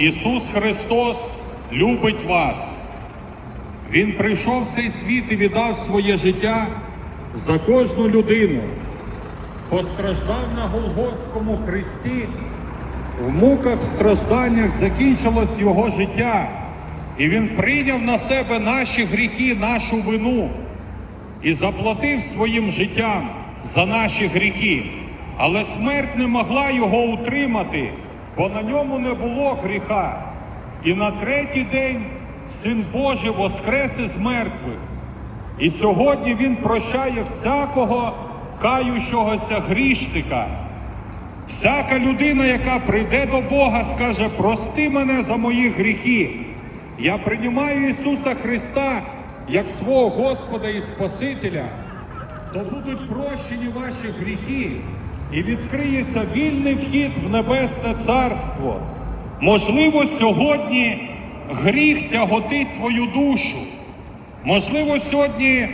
Ісус Христос любить вас. Він прийшов в цей світ і віддав своє життя за кожну людину. Постраждав на Голгофському хресті, в муках, стражданнях закінчилось його життя, і він прийняв на себе наші гріхи, нашу вину і заплатив своїм життям за наші гріхи. Але смерть не могла його утримати, бо на ньому не було гріха. І на третій день Син Божий воскрес із мертвих. І сьогодні Він прощає всякого каючогося грішника. Всяка людина, яка прийде до Бога, скаже, прости мене за мої гріхи. Я приймаю Ісуса Христа як свого Господа і Спасителя, то будуть прощені ваші гріхи і відкриється вільний вхід в Небесне Царство. Можливо, сьогодні гріх тяготить твою душу. Можливо, сьогодні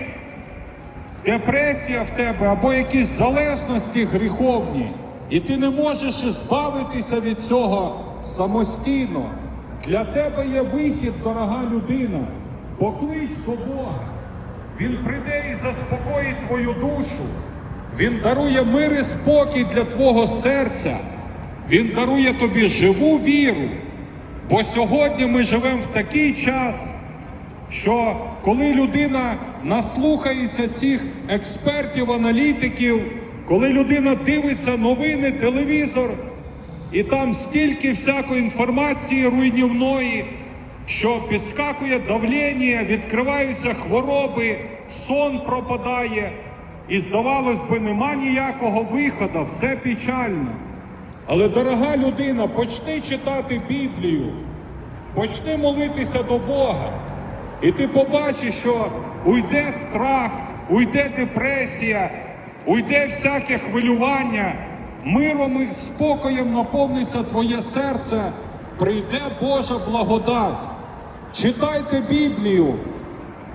депресія в тебе або якісь залежності гріховні, і ти не можеш збавитися від цього самостійно. Для тебе є вихід, дорога людина. Поклич до Бога. Він прийде і заспокоїть твою душу. Він дарує мир і спокій для твого серця. Він дарує тобі живу віру. Бо сьогодні ми живемо в такий час, що коли людина наслухається цих експертів, аналітиків, коли людина дивиться новини, телевізор, і там стільки всякої інформації руйнівної, що підскакує давлення, відкриваються хвороби, сон пропадає, і здавалось би, нема ніякого виходу, все печально. Але, дорога людина, почни читати Біблію, почни молитися до Бога, і ти побачиш, що уйде страх, уйде депресія, уйде всяке хвилювання, миром і спокоєм наповниться твоє серце, прийде Божа благодать. Читайте Біблію,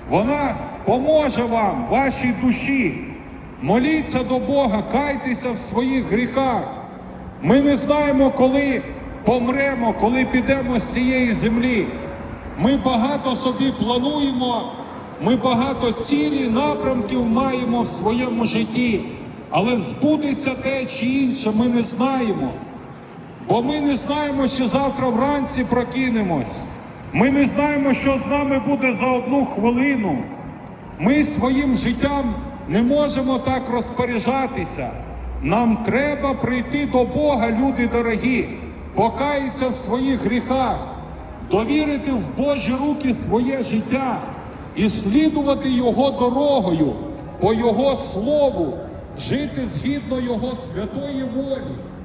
вона поможе вам, вашій душі. Моліться до Бога, кайтеся в своїх гріхах. Ми не знаємо, коли помремо, коли підемо з цієї землі. Ми багато собі плануємо, ми багато цілі, напрямків маємо в своєму житті, але збудеться те чи інше, ми не знаємо. Бо ми не знаємо, що завтра вранці прокинемось. Ми не знаємо, що з нами буде за одну хвилину. Ми своїм життям не можемо так розпоряджатися. Нам треба прийти до Бога, люди дорогі, покаятися в своїх гріхах, довірити в Божі руки своє життя і слідувати Його дорогою, по Його слову, жити згідно Його святої волі.